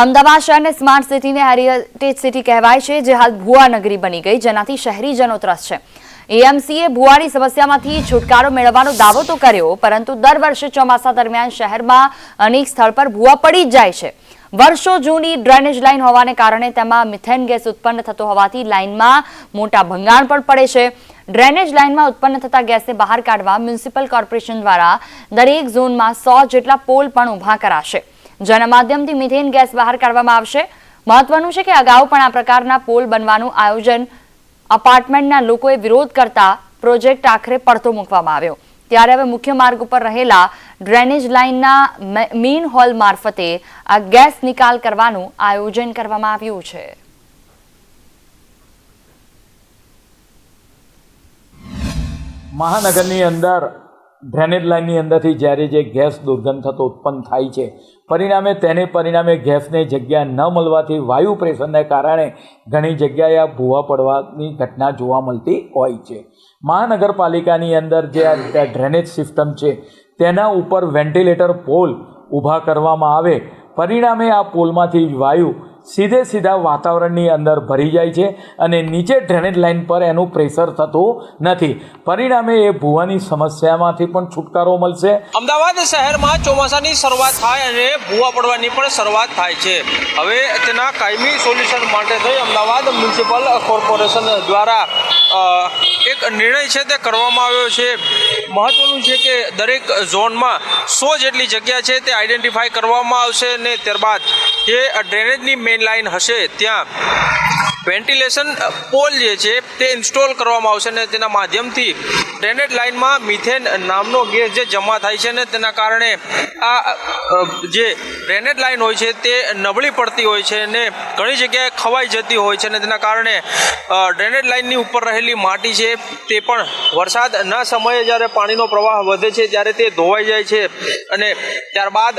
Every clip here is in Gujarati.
અમદાવાદ શહેરને સ્માર્ટ સિટીને હેરિટેજ સિટી કહેવાય છે, જે હાલ ભુવા નગરી બની ગઈ, જેનાથી શહેરીજનો ત્રસ્ત છે. એએમસીએ ભુવાની સમસ્યામાંથી છુટકારો મેળવવાનો દાવો તો કર્યો, પરંતુ દર વર્ષે ચોમાસા દરમિયાન શહેરમાં અનેક સ્થળ પર ભુવા પડી જ જાય છે. વર્ષો જૂની ડ્રેનેજ લાઇન હોવાને કારણે તેમાં મિથેન ગેસ ઉત્પન્ન થતો હોવાથી લાઇનમાં મોટા ભંગાણ પણ પડે છે. ડ્રેનેજ લાઇનમાં ઉત્પન્ન થતા ગેસને બહાર કાઢવા મ્યુનિસિપલ કોર્પોરેશન દ્વારા દરેક ઝોનમાં સો જેટલા પોલ પણ ઊભા કરાશે. જેના માધ્યમથી મિથેન ગેસ બહાર કાઢવામાં આવશે. મહત્વનું છે કે અગાઉ પણ આ પ્રકારના પોલ બનવાનું આયોજન અપાર્ટમેન્ટના લોકોએ વિરોધ કરતા પ્રોજેક્ટ આખરે પડતો મૂકવામાં આવ્યો. ત્યારે હવે મુખ્ય માર્ગ ઉપર રહેલા ડ્રેનેજ લાઇનના મેઇન હોલ મારફતે આ ગેસ નિકાલ કરવાનું આયોજન કરવામાં આવ્યું છે. મહાનગરની અંદર ડ્રેનેજ લાઇનની અંદરથી જ્યારે જે ગેસ દુર્ગંધ થતો ઉત્પન્ન થાય છે, પરિણામે તેને પરિણામે ગેસને જગ્યા ન મળવાથી વાયુ પ્રેશરને કારણે ઘણી જગ્યાએ આ ભૂવા પડવાની ઘટના જોવા મળતી હોય છે. મહાનગરપાલિકાની અંદર જે આ ડ્રેનેજ સિસ્ટમ છે, તેના ઉપર વેન્ટિલેટર પોલ ઊભા કરવામાં આવે. પરિણામે આ પોલમાંથી વાયુ સીધે સીધા વાતાવરણની અંદર ભરી જાય છે અને નીચે ડ્રેનેજ લાઇન પર એનું પ્રેશર થતું નથી. પરિણામે એ ભૂવાની સમસ્યામાંથી પણ છુટકારો મળશે. અમદાવાદ શહેરમાં ચોમાસાની શરૂઆત થાય અને ભૂવા પડવાની પણ શરૂઆત થાય છે. હવે તેના કાયમી સોલ્યુશન માટે થઈ અમદાવાદ મ્યુનિસિપલ કોર્પોરેશન દ્વારા એક નિર્ણય છે તે કરવામાં આવ્યો છે. મહત્વનું છે કે દરેક ઝોનમાં સો જેટલી જગ્યા છે તે આઈડેન્ટિફાઈ કરવામાં આવશે અને ત્યારબાદ જે ડ્રેનેજની મેઇન લાઇન હશે ત્યાં વેન્ટિલેશન પોલ જે છે, તે ઇન્સ્ટોલ કરવામાં આવશે અને તેના માધ્યમથી ડ્રેનેજ લાઇનમાં મિથેન નામનો ગેસ જે જમા થાય છે ને તેના કારણે આ જે ડ્રેનેજ લાઇન હોય છે, તે નબળી પડતી હોય છે અને ઘણી જગ્યાએ ખવાઈ જતી હોય છે અને તેના કારણે ડ્રેનેજ લાઇનની ઉપર રહેલી માટી છે, તે પણ વરસાદના સમયે જ્યારે પાણીનો પ્રવાહ વધે છે, ત્યારે તે ધોવાઈ જાય છે અને ત્યારબાદ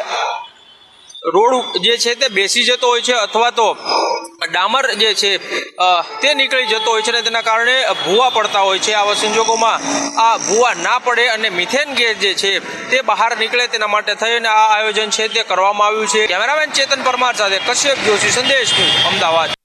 રોડ જે છે તે બેસી જતો હોય છે અથવા તો ડામર જે છે તે નીકળી જતો હોય છે અને તેના કારણે ભૂવા પડતા હોય છે. આવા સંજોગોમાં આ ભૂવા ના પડે અને મિથેન ગેસ જે છે, તે બહાર નીકળે તેના માટે થઈને આ આયોજન છે તે કરવામાં આવ્યું છે. કેમેરામેન ચેતન પરમાર સાથે કશ્યપ જોશી, સંદેશ અમદાવાદ.